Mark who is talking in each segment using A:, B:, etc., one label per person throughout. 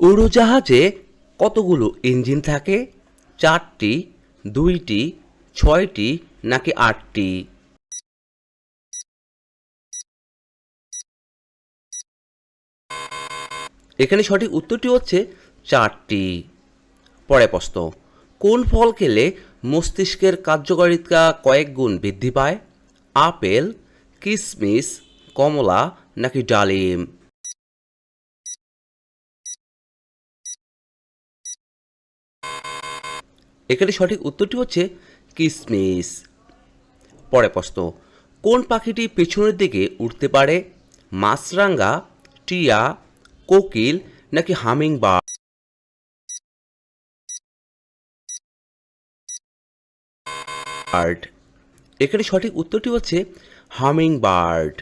A: উড়োজাহাজে কতগুলো ইঞ্জিন থাকে? চারটি, দুইটি, ছয়টি, নাকি আটটি? এখানে সঠিক উত্তরটি হচ্ছে চারটি। পরে প্রশ্ন, কোন ফল খেলে মস্তিষ্কের কার্যকারিতা কয়েক গুণ বৃদ্ধি পায়? আপেল কিশমিশ কমলা, নাকি ডালিম? এখানে সঠিক উত্তরটি হচ্ছে কিসমিস। পরে প্রশ্ন, কোন পাখিটি পেছনের দিকে উঠতে পারে? মাছরাঙ্গা টিয়া, কোকিল নাকি হামিং বার্ড। এখানে সঠিক উত্তরটি হচ্ছে হামিং বার্ড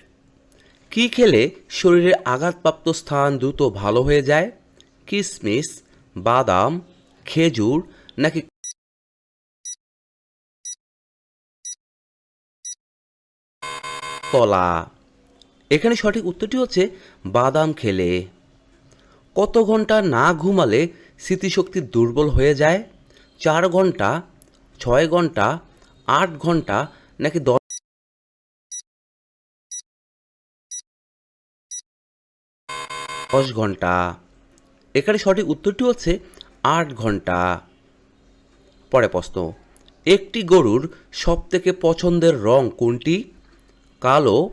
A: কি খেলে শরীরের আঘাতপ্রাপ্ত স্থান দ্রুত ভালো হয়ে যায়? কিসমিস, বাদাম, খেজুর নাকি কলা এখানে সঠিক উত্তরটি হচ্ছে বাদাম খেলে। কত ঘণ্টা না ঘুমালে স্মৃতিশক্তি দুর্বল হয়ে যায়? চার ঘণ্টা, ছয় ঘণ্টা, আট ঘণ্টা, নাকি দশ দশ ঘণ্টা? এখানে সঠিক উত্তরটি হচ্ছে আট ঘণ্টা। পরে প্রশ্ন, একটি গরুর সবথেকে পছন্দের রং কোনটি? কালো,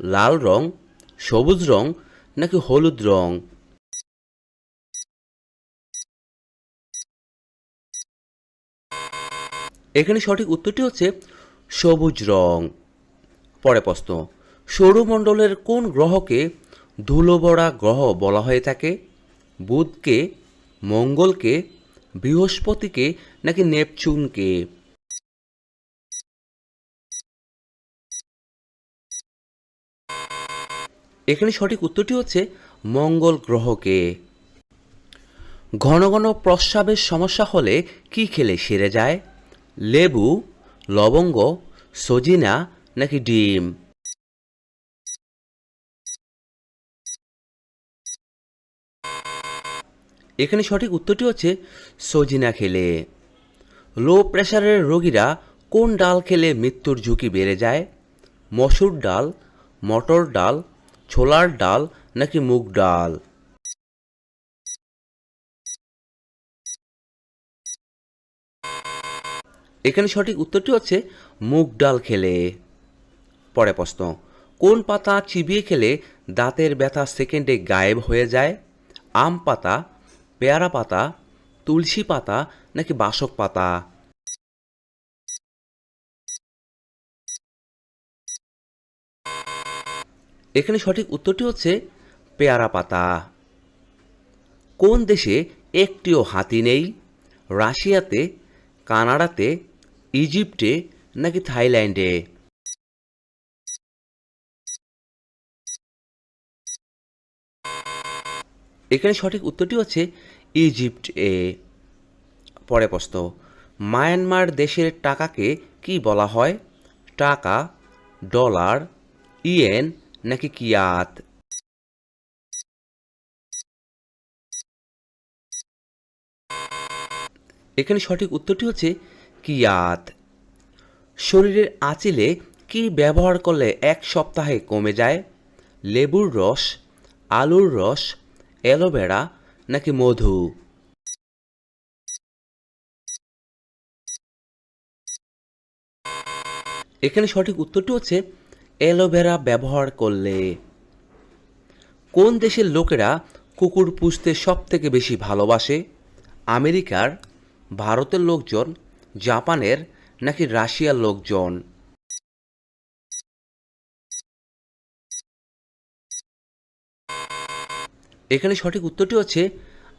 A: লাল রং, সবুজ রং নাকি হলুদ রং? এখানে সঠিক উত্তরটি হচ্ছে সবুজ রং। পরে প্রশ্ন, সৌরমণ্ডলের কোন গ্রহকে ধুলোভরা গ্রহ বলা হয়ে থাকে? বুধকে, মঙ্গলকে, বৃহস্পতিকে নাকি নেপচুনকে? এখানে সঠিক উত্তরটি হচ্ছে মঙ্গল গ্রহকে। ঘন ঘন প্রস্রাবের সমস্যা হলে কি খেলে সেরে যায়? লেবু, লবঙ্গ, সজিনা নাকি ডিম? এখানে সঠিক উত্তরটি হচ্ছে সজিনা খেলে। লো প্রেশারের রোগীরা কোন ডাল খেলে মৃত্যুর ঝুঁকি বেড়ে যায়? মসুর ডাল, মটর ডাল ছোলার ডাল নাকি মুগ ডাল? এখানে সঠিক উত্তরটি হচ্ছে মুগ ডাল খেলে। পরে প্রশ্ন, কোন পাতা চিবিয়ে খেলে দাঁতের ব্যথা সেকেন্ডে গায়েব হয়ে যায়? আম পাতা, পেয়ারা পাতা, তুলসী পাতা নাকি বাসক পাতা? এখানে সঠিক উত্তরটি হচ্ছে পেয়ারা পাতা। কোন দেশে একটিও হাতি নেই? রাশিয়াতে, কানাডাতে, ইজিপ্টে নাকি থাইল্যান্ডে? এখানে সঠিক উত্তরটি হচ্ছে ইজিপ্ট। এ পরে প্রশ্ন, মায়ানমার দেশের টাকাকে কি বলা হয়? টাকা, ডলার, ইয়েন নাকি কিয়াত এখানে সঠিক উত্তরটি হচ্ছে কিয়াত শরীরের আঁচিলে কি ব্যবহার করলে এক সপ্তাহে কমে যায়? লেবুর রস, আলুর রস, অ্যালোভেরা নাকি মধু? এখানে সঠিক উত্তরটি হচ্ছে অ্যালোভেরা ব্যবহার করলে। কোন দেশের লোকেরা কুকুর পুষতে সব থেকে বেশি ভালোবাসে? আমেরিকার ভারতের লোকজন, জাপানের নাকি রাশিয়ার লোকজন? এখানে সঠিক উত্তরটি হচ্ছে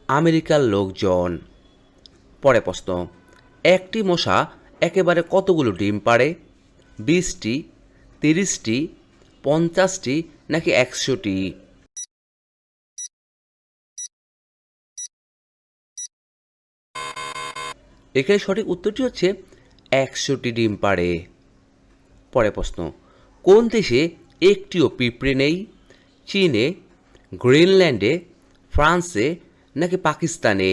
A: আমেরিকার লোকজন। পরে প্রশ্ন, একটি মশা একেবারে কতগুলো ডিম পাড়ে? বিশটি তিরিশটি, পঞ্চাশটি নাকি একশোটি? এখানে সঠিক উত্তরটি হচ্ছে একশোটি ডিম পাড়ে। পরে প্রশ্ন, কোন দেশে একটিও পিঁপড়ে নেই? চীনে, গ্রিনল্যান্ডে, ফ্রান্সে নাকি পাকিস্তানে?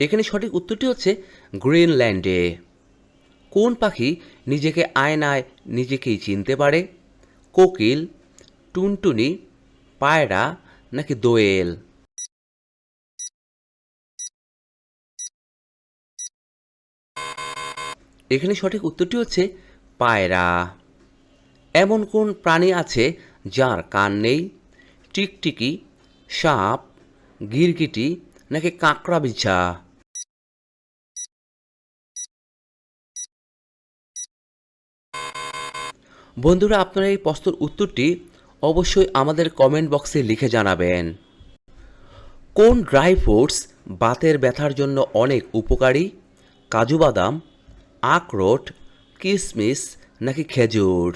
A: এখানে সঠিক উত্তরটি হচ্ছে গ্রিনল্যান্ডে। কোন পাখি নিজেকে আয়নায় নিজেকেই চিনতে পারে? কোকিল, টুনটুনি, পায়রা নাকি দোয়েল? এখানে সঠিক উত্তরটি হচ্ছে পায়রা। এমন কোন প্রাণী আছে যার কান নেই? টিকটিকি, সাপ, গিরগিটি নাকি কাঁকড়া বিছা? বন্ধুরা, আপনারা এই প্রশ্নের উত্তরটি অবশ্যই আমাদের কমেন্ট বক্সে লিখে জানাবেন। কোন ড্রাই ফ্রুটস বাতের ব্যথার জন্য অনেক উপকারী? কাজু বাদাম, আখরোট কিশমিশ নাকি খেজুর?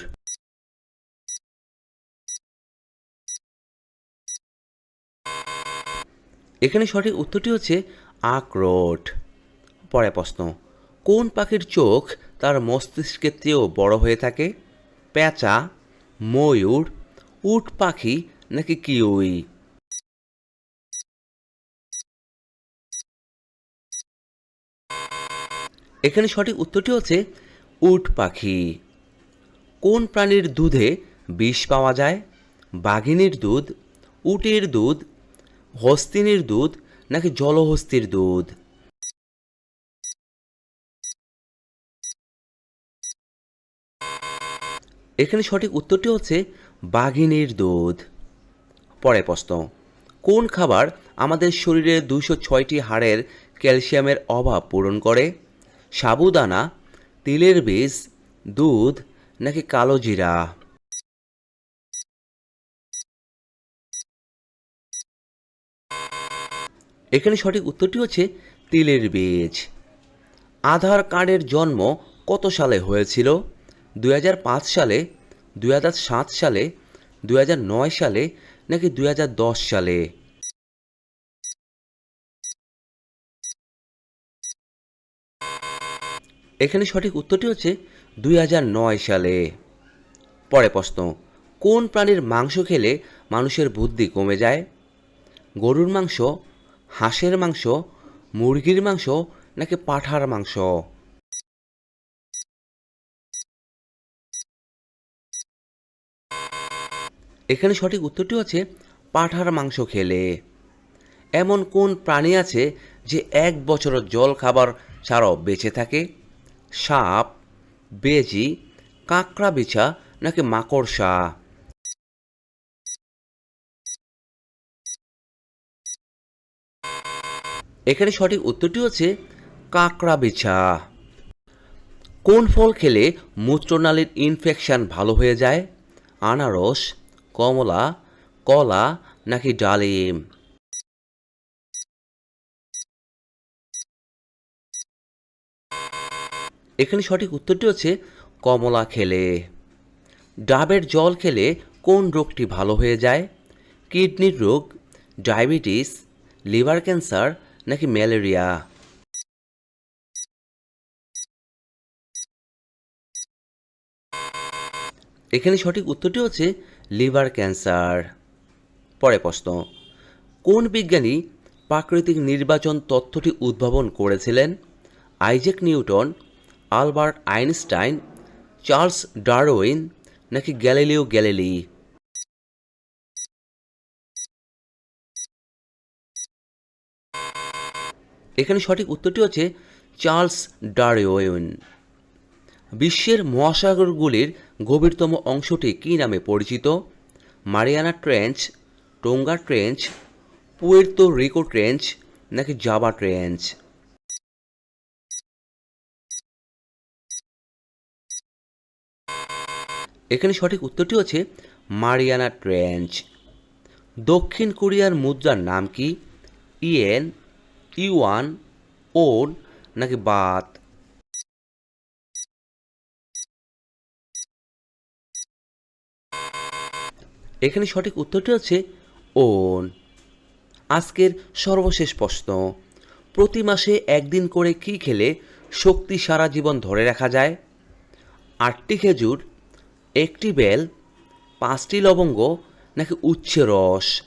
A: এখানে সঠিক উত্তরটি হচ্ছে আখরোট পরে প্রশ্ন, কোন পাখির চোখ তার মস্তিষ্কের চেয়েও বড় হয়ে থাকে? প্যাঁচা, ময়ূর, উট পাখি নাকি কিউই? এখানে সঠিক উত্তরটি হচ্ছে উট পাখি। কোন প্রাণীর দুধে বিষ পাওয়া যায়? বাঘিনীর দুধ, উটের দুধ হস্তিনীর দুধ নাকি জলহস্তির দুধ? এখানে সঠিক উত্তরটি হচ্ছে বাঘিনীর দুধ। পরে প্রশ্ন, কোন খাবার আমাদের শরীরে দুশো ছয়টি হাড়ের ক্যালসিয়ামের অভাব পূরণ করে? সাবুদানা, তিলের বীজ, দুধ নাকি কালো জিরা? এখানে সঠিক উত্তরটি হচ্ছে তিলের বীজ। আধার কার্ডের জন্ম কত সালে হয়েছিল? দুই হাজার পাঁচ সালে, দুই হাজার সাত সালে, দুই হাজার নয় সালে, নাকি দুই হাজার দশ সালে? এখানে সঠিক উত্তরটি হচ্ছে দুই হাজার নয় সালে। পরে প্রশ্ন, কোন প্রাণীর মাংস খেলে মানুষের বুদ্ধি কমে যায়? গরুর মাংস হাঁসের মাংস, মুরগির মাংস নাকি পাঁঠার মাংস? এখানে সঠিক উত্তরটি হচ্ছে পাঁঠার মাংস খেলে। এমন কোন প্রাণী আছে যে এক বছরের জল খাবার ছাড়াও বেঁচে থাকে? সাপ, বেজি, কাঁকড়া বিছা নাকি মাকড়সা? এখানে সঠিক উত্তরটি হচ্ছে কাঁকড়া বিছা কোন ফল খেলে মূত্রনালীর ইনফেকশান ভালো হয়ে যায়? আনারস, কমলা, কলা নাকি ডালিম? এখানে সঠিক উত্তরটি হচ্ছে কমলা খেলে। ডাবের জল খেলে কোন রোগটি ভালো হয়ে যায়? কিডনির রোগ, ডায়াবেটিস, লিভার ক্যান্সার নাকি ম্যালেরিয়া? এখানে সঠিক উত্তরটি হচ্ছে লিভার ক্যান্সার। পরে প্রশ্ন, কোন বিজ্ঞানী প্রাকৃতিক নির্বাচন তথ্যটি উদ্ভাবন করেছিলেন? Isaac Newton, Albert Einstein, Charles Darwin নাকি গ্যালিলিও গ্যালিলি? এখানে সঠিক উত্তরটি হচ্ছে চার্লস ডারউইন বিশ্বের মহাসাগরগুলির গভীরতম অংশটি কী নামে পরিচিত? Mariana Trench, Tonga Trench, Puerto Rico Trench নাকি জাবা ট্রেঞ্চ? এখানে সঠিক উত্তরটি হচ্ছে মারিয়ানা ট্রেঞ্চ। দক্ষিণ কোরিয়ার মুদ্রার নাম কি? ইয়েন ইউয়ান, ওন, নাকি বাত? এখানে সঠিক উত্তরটি হচ্ছে ওন। আজকের সর্বশেষ প্রশ্ন, প্রতি মাসে একদিন করে কি খেলে শক্তি সারা জীবন ধরে রাখা যায়? আটটি খেজুর, একটি বেল,
B: পাঁচটি লবঙ্গ, নাকি উচ্ছে রস?